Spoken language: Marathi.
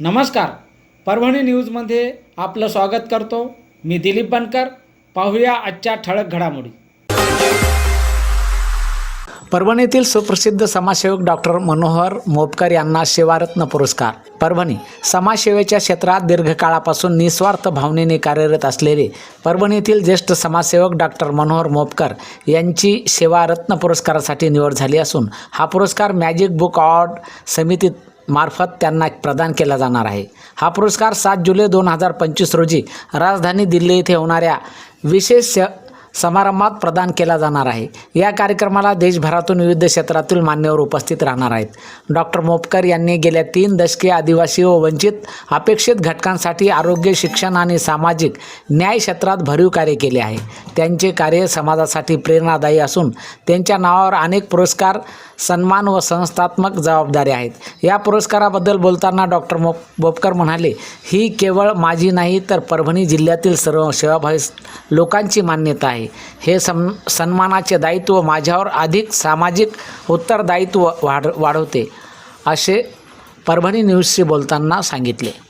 नमस्कार. परभणी न्यूजमध्ये आपलं स्वागत करतो. मी दिलीप बनकर. पाहूया आजच्या ठळक घडामोडी. परभणीतील सुप्रसिद्ध समाजसेवक डॉक्टर मनोहर मोपकर यांना सेवारत्न पुरस्कार. परभणी समाजसेवेच्या क्षेत्रात दीर्घकाळापासून निस्वार्थ भावनेने कार्यरत असलेले परभणीतील ज्येष्ठ समाजसेवक डॉक्टर मनोहर मोपकर यांची सेवारत्न पुरस्कारासाठी निवड झाली असून हा पुरस्कार मॅजिक बुक अवॉर्ड समितीत मार्फत त्यांना प्रदान केला जाणार आहे. हा पुरस्कार सात जुलै दोन हजार पंचवीस रोजी राजधानी दिल्ली येथे होणाऱ्या विशेष समारंभात प्रदान केला जाणार आहे. या कार्यक्रमाला देशभरातून विविध क्षेत्रातील मान्यवर उपस्थित राहणार आहेत. डॉक्टर मोपकर यांनी गेल्या तीन दशके आदिवासी व वंचित अपेक्षित घटकांसाठी आरोग्य शिक्षण आणि सामाजिक न्याय क्षेत्रात भरीव कार्य केले आहे. त्यांचे कार्य समाजासाठी प्रेरणादायी असून त्यांच्या नावावर अनेक पुरस्कार सन्मान व संस्थात्मक जबाबदाऱ्या आहेत. या पुरस्काराबद्दल बोलताना डॉक्टर मोप बोपकर म्हणाले ही केवळ माझी नाही तर परभणी जिल्ह्यातील सर्व सेवाभावी लोकांची मान्यता आहे. आहे हे सम सन्मानाचे दायित्व माझ्यावर अधिक सामाजिक उत्तरदायित्व वाढ वाढवते असे परभणी न्यूजशी बोलताना सांगितले.